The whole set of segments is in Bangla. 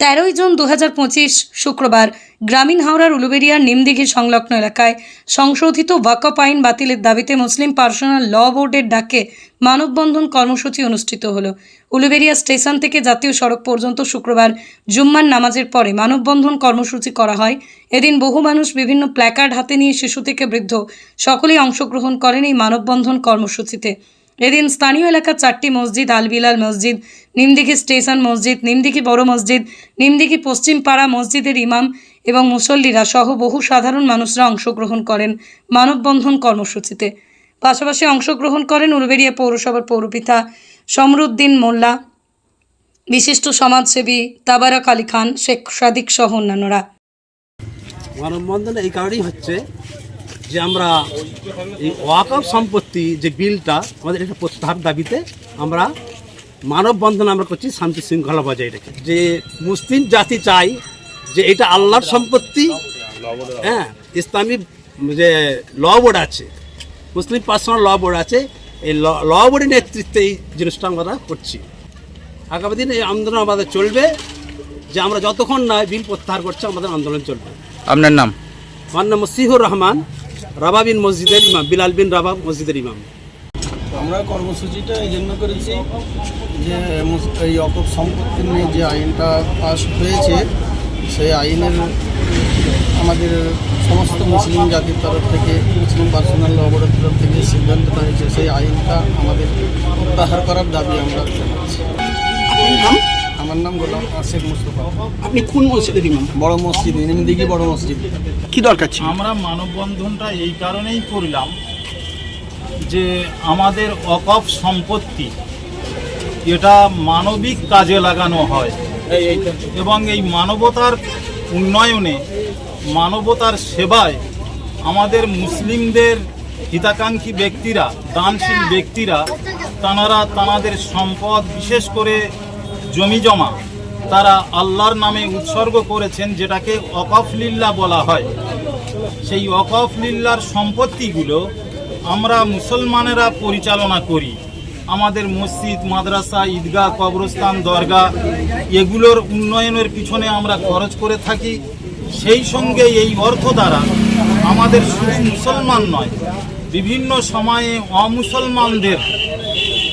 তেরোই জুন দু হাজার পঁচিশ শুক্রবার গ্রামীণ হাওড়ার উলুবেরিয়ার নিমদিঘি সংলগ্ন এলাকায় সংশোধিত ওয়াকফ আইন বাতিলের দাবিতে মুসলিম পার্সোনাল ল বোর্ডের ডাকে মানববন্ধন কর্মসূচি অনুষ্ঠিত হলো। উলুবেরিয়া স্টেশন থেকে জাতীয় সড়ক পর্যন্ত শুক্রবার জুম্মার নামাজের পরে মানববন্ধন কর্মসূচি করা হয়। এদিন বহু মানুষ বিভিন্ন প্ল্যাকার্ড হাতে নিয়ে শিশু থেকে বৃদ্ধ সকলেই অংশগ্রহণ করেন এই মানববন্ধন কর্মসূচিতে। এদিন স্থানীয় এলাকার চারটি মসজিদ আলবিলাল মসজিদ, নিমদিঘি স্টেশন মসজিদ, নিমদিঘি বড় মসজিদ, নিমদিঘি পশ্চিমপাড়া মসজিদের ইমাম এবং মুসল্লিরা সহ বহু সাধারণ মানুষরা অংশগ্রহণ করেন মানববন্ধন কর্মসূচিতে। পাশাপাশি অংশগ্রহণ করেন উলবেড়িয়া পৌরসভার পৌরপিতা সমরুদ্দিন মোল্লা, বিশিষ্ট সমাজসেবী তাবারাক আলী খান, শেখ সাদিক সহ অন্যান্যরা। মানববন্ধন এই কারণেই হচ্ছে যে আমরা এই ওয়াকফ সম্পত্তি যে বিলটা আমাদের এটা প্রত্যাহার দাবিতে আমরা মানববন্ধন আমরা করছি শান্তি শৃঙ্খলা বজায় রেখে। যে মুসলিম জাতি চাই যে এটা আল্লাহর সম্পত্তি হ্যাঁ ইসলামী যে ল বোর্ড আছে মুসলিম পার্সোনাল ল বোর্ড আছে এই ল বোর্ডের নেতৃত্বে এই জিনিসটা আমরা করছি। আগামী দিনে এই আন্দোলন আমাদের চলবে যে আমরা যতক্ষণ না বিল প্রত্যাহার করছি আমাদের আন্দোলন চলবে। আপনার নাম? আমার নাম মসিহুর রহমান। রাবা বিন মসজিদের ইমাম বিলাল বিন রাবা মসজিদের ইমাম। আমরা কর্মসূচিটা এই জন্য করেছি যে এই অকপ সম্পত্তি নিয়ে যে আইনটা পাস হয়েছে সেই আইনের আমাদের সমস্ত মুসলিম জাতির তরফ থেকে মুসলিম পার্সোনাল ল বোর্ডের তরফ থেকে সিদ্ধান্তটা হয়েছে সেই আইনটা আমাদের প্রত্যাহার করার দাবি আমরা জানাচ্ছি। আমার নাম গোলাম শেখ মুস্তফা। আপনি কোন মসজিদের ইমাম? বড় মসজিদ নিমদিঘি বড় মসজিদ। কি দরকার ছিল? আমরা মানববন্ধনটা এই কারণেই করলাম যে আমাদের অকফ সম্পত্তি, এটা মানবিক কাজে লাগানো হয়। এবং এই মানবতার উন্নয়নে, মানবতার সেবায় আমাদের মুসলিমদের হিতাকাঙ্ক্ষী ব্যক্তিরা, দানশীল ব্যক্তিরা, তাঁরা তাঁদের সম্পদ বিশেষ করে জমি জমা, তারা আল্লাহর নামে উৎসর্গ করেছেন, যেটাকে অকফ লিল্লা বলা হয়। সেই অকফ লিল্লার সম্পত্তিগুলো আমরা মুসলমানেরা পরিচালনা করি। আমাদের মসজিদ, মাদ্রাসা, ঈদগাহ, কবরস্থান দরগা এগুলোর উন্নয়নের পিছনে আমরা খরচ করে থাকি। সেই সঙ্গে এই অর্থ দ্বারা আমাদের শুধু মুসলমান নয়, বিভিন্ন সময়ে অমুসলমানদের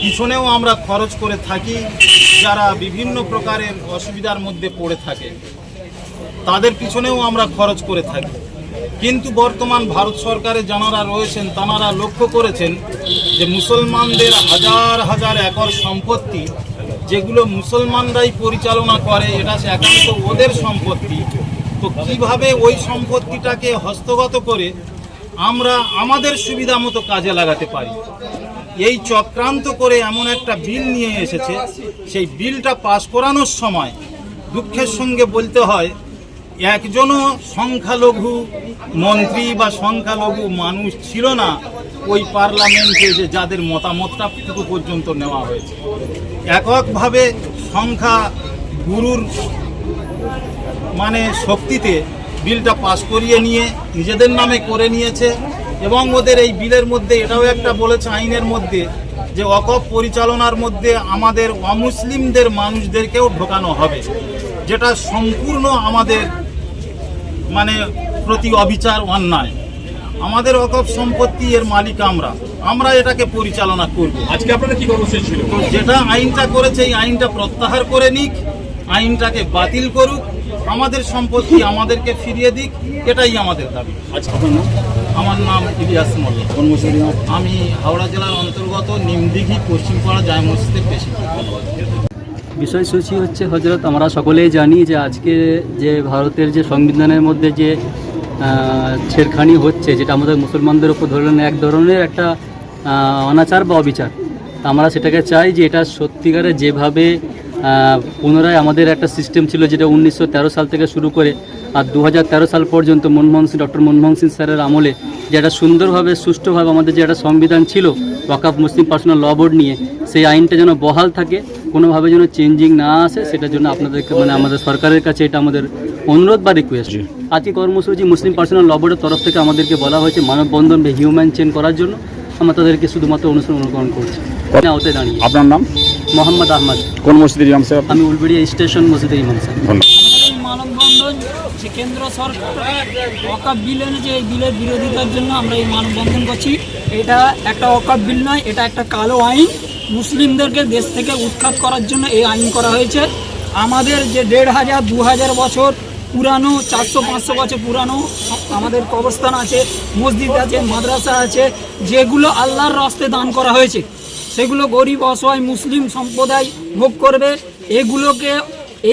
পিছনেও আমরা খরচ করে থাকি, যারা বিভিন্ন প্রকারের অসুবিধার মধ্যে পড়ে থাকে। তাদের পিছনেও আমরা খরচ করে থাকি। কিন্তু বর্তমান ভারত সরকারের যারা রয়েছেন, তারা লক্ষ্য করেছেন যে মুসলমানদের হাজার হাজার একর সম্পত্তি যেগুলো মুসলমানরাই পরিচালনা করে, এটা সে একান্ত ওদের সম্পত্তি। তো কীভাবে ওই সম্পত্তিটাকে হস্তগত করে আমরা আমাদের সুবিধা মতো কাজে লাগাতে পারি? এই চক্রান্ত করে এমন একটা বিল নিয়ে এসেছে, সেই বিলটা পাশ করানোর সময় দুঃখের সঙ্গে বলতে হয় একজনও সংখ্যালঘু মন্ত্রী বা সংখ্যালঘু মানুষ ছিল না ওই পার্লামেন্টে যে যাদের মতামতটা পর্যন্ত নেওয়া হয়েছে। এককভাবে সংখ্যা গুরুর মানে শক্তিতে বিলটা পাশ করিয়ে নিয়ে নিজেদের নামে করে নিয়েছে এবং ওদের এই বিলের মধ্যে, এটাও একটা বলেছে আইনের মধ্যে, যে অকপ পরিচালনার মধ্যে আমাদের অমুসলিমদের মানুষদেরকেও ঢোকানো হবে, যেটা সম্পূর্ণ আমাদের মানে প্রতি অবিচার অন্যায়। আমাদের অকপ সম্পত্তি এর মালিক আমরা। আমরা এটাকে পরিচালনা করব। আজকে আপনারা কি কর্মসূচি ছিল? তো যেটা আইনটা করেছে এই আইনটা প্রত্যাহার করে নিক আইনটাকে বাতিল করুক আমাদের সম্পত্তি আমাদেরকে ফিরিয়ে দিক এটাই আমাদের দাবি। আজকে আমার নাম ইলিয়াস মোল্লা আমি হাওড়া জেলার অন্তর্গত নিমদিঘি পশ্চিমপাড়া জায় মসজিদের পেশি বিষয়সূচি হচ্ছে হজরত আমরা সকলেই জানি যে আজকে যে ভারতের যে সংবিধানের মধ্যে যে ছেড়খানি হচ্ছে, যেটা আমাদের মুসলমানদের উপর ধরলেন এক ধরনের একটা অনাচার বা অবিচার। আমরা সেটাকে চাই যে এটা সত্যিকারে যেভাবে পুনরায় আমাদের একটা সিস্টেম ছিল যেটা উনিশশো তেরো সাল থেকে শুরু করে আর দু হাজার তেরো সাল পর্যন্ত মনমোহন সিং ডক্টর মনমোহন সিং স্যারের আমলে যে একটা সুন্দরভাবে সুষ্ঠুভাবে আমাদের যে একটা সংবিধান ছিল ওয়াকাফ মুসলিম পার্সোনাল ল বোর্ড নিয়ে সেই আইনটা যেন বহাল থাকে কোনোভাবে যেন চেঞ্জিং না আসে সেটার জন্য আপনাদেরকে মানে আমাদের সরকারের কাছে এটা আমাদের অনুরোধ বা রিকোয়েস্ট আজকে কর্মসূচি মুসলিম পার্সোনাল ল বোর্ডের তরফ থেকে আমাদেরকে বলা হয়েছে মানববন্ধন বা হিউম্যান চেন করার জন্য। আমরা তাদেরকে শুধুমাত্র অনুসরণ অনুকরণ করছি। দাঁড়িয়ে। আপনার নাম? মোহাম্মদ আহমদ। কোন মসজিদের ইমাম সাহেব? আমি উলবেড়িয়া স্টেশন মসজিদের ইমাম সাহেব। মানববন্ধন যে কেন্দ্র সরকার অকাপ বিল এনেছে এই বিলের বিরোধিতার জন্য আমরা এই মানববন্ধন করছি। এটা একটা অকাপ বিল নয় এটা একটা কালো আইন। মুসলিমদেরকে দেশ থেকে উৎখাত করার জন্য এই আইন করা হয়েছে। আমাদের যে দেড় হাজার দু হাজার বছর পুরানো, চারশো, পাঁচশো বছর পুরানো আমাদের কবরস্থান আছে, মসজিদ আছে, মাদ্রাসা আছে, যেগুলো আল্লাহর রস্তে দান করা হয়েছে। সেগুলো গরিব, অসহায়, মুসলিম সম্প্রদায় ভোগ করবে। এগুলোকে,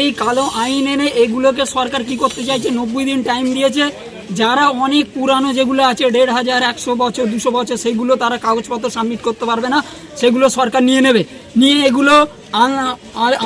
এই কালো আইন এনে এগুলোকে সরকার কি করতে চাইছে? নব্বই দিন টাইম দিয়েছে। যারা অনেক পুরানো যেগুলো আছে, দেড় হাজার, একশো বছর, দুশো বছর, সেগুলো তারা কাগজপত্র সাবমিট করতে পারবে না। সেগুলো সরকার নিয়ে নেবে। নিয়ে এগুলো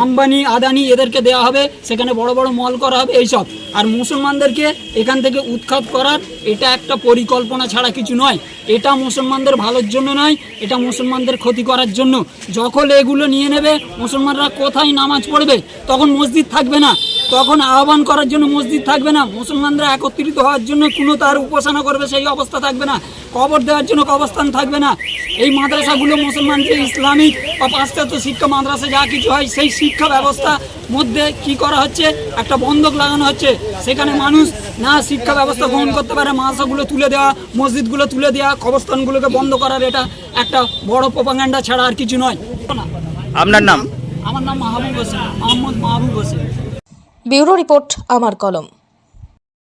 আম্বানি, আদানি এদেরকে দেওয়া হবে, সেখানে বড় বড় মল করা হবে, এইসব। আর মুসলমানদেরকে এখান থেকে উৎখাত করার এটা একটা পরিকল্পনা ছাড়া কিছু নয়। এটা মুসলমানদের ভালোর জন্য নয়, এটা মুসলমানদের ক্ষতি করার জন্য। যখন এগুলো নিয়ে নেবে, মুসলমানরা কোথায় নামাজ পড়বে? তখন মসজিদ থাকবে না। তখন আহ্বান করার জন্য মসজিদ থাকবে না। মুসলমানরা একত্রিত হওয়ার জন্য কোনো তার উপাসনা করবে, সেই অবস্থা থাকবে না। কবর দেওয়ার জন্য কবরস্থান থাকবে না। এই মাদ্রাসাগুলো মুসলমান যে ইসলামিক বা পাশ্চাত্য শিক্ষা মাদ্রাসা যা কিছু হয় সেই শিক্ষা ব্যবস্থা মধ্যে কি করা হচ্ছে? একটা বন্ধক লাগানো হচ্ছে। সেখানে মানুষ না শিক্ষা ব্যবস্থা গ্রহণ করতে পারে মাদ্রাসাগুলো তুলে দেওয়া মসজিদগুলো তুলে দেওয়া কবরস্থানগুলোকে বন্ধ করার এটা একটা বড় প্রপাগান্ডা ছাড়া আর কিছু নয়। আপনার নাম? আমার নাম মাহবুব হোসেন মোহাম্মদ মাহবুব হোসেন। ব্যুরো রিপোর্ট আমার কলম।